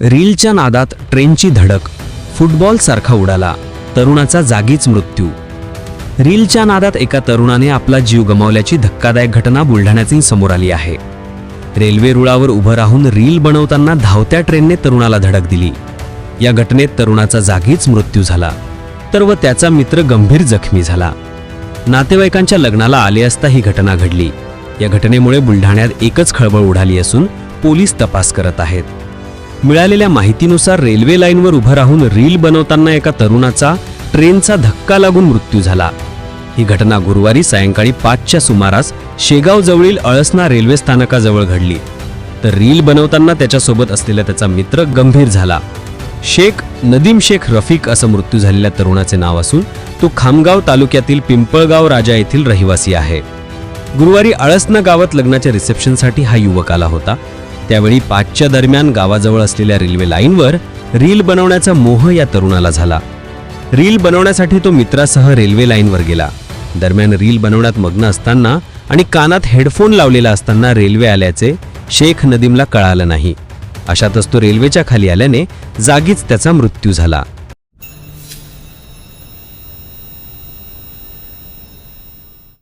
रीलच्या नादात ट्रेनची धडक फुटबॉलसारखा उडाला तरुणाचा जागीच मृत्यू. रीलच्या नादात एका तरुणाने आपला जीव गमावल्याची धक्कादायक घटना बुलढाण्याची समोर आली आहे. रेल्वे रुळावर उभं राहून रील बनवताना धावत्या ट्रेनने तरुणाला धडक दिली. या घटनेत तरुणाचा जागीच मृत्यू झाला तर व त्याचा मित्र गंभीर जखमी झाला. नातेवाईकांच्या लग्नाला आले असता ही घटना घडली. या घटनेमुळे बुलढाण्यात एकच खळबळ उडाली असून पोलीस तपास करत आहेत. मिळालेल्या माहितीनुसार रेल्वे लाईनवर उभं राहून रील बनवताना एका तरुणाचा ट्रेनचा धक्का लागून मृत्यू झाला. ही घटना गुरुवारी सायंकाळी पाचच्या सुमारास शेगाव जवळील अळसना रेल्वे स्थानकाजवळ घडली. तर रील बनवताना त्याच्यासोबत असलेला त्याचा मित्र गंभीर झाला. शेख नदीम शेख रफिक असं मृत्यू झालेल्या तरुणाचे नाव असून तो खामगाव तालुक्यातील पिंपळगाव राजा येथील रहिवासी आहे. गुरुवारी आळसना गावात लग्नाच्या रिसेप्शनसाठी हा युवक आला होता. त्यावेळी पाचच्या दरम्यान गावाजवळ असलेल्या रेल्वे लाईनवर रील बनवण्याचा मोह या तरुणाला झाला. रील बनवण्यासाठी तो मित्रासह रेल्वे लाईनवर गेला. दरम्यान रील बनवण्यात मग्न असताना आणि कानात हेडफोन लावलेला असताना रेल्वे आल्याचे शेख नदीमला कळालं नाही. अशातच तो रेल्वेच्या खाली आल्याने जागीच त्याचा मृत्यू झाला.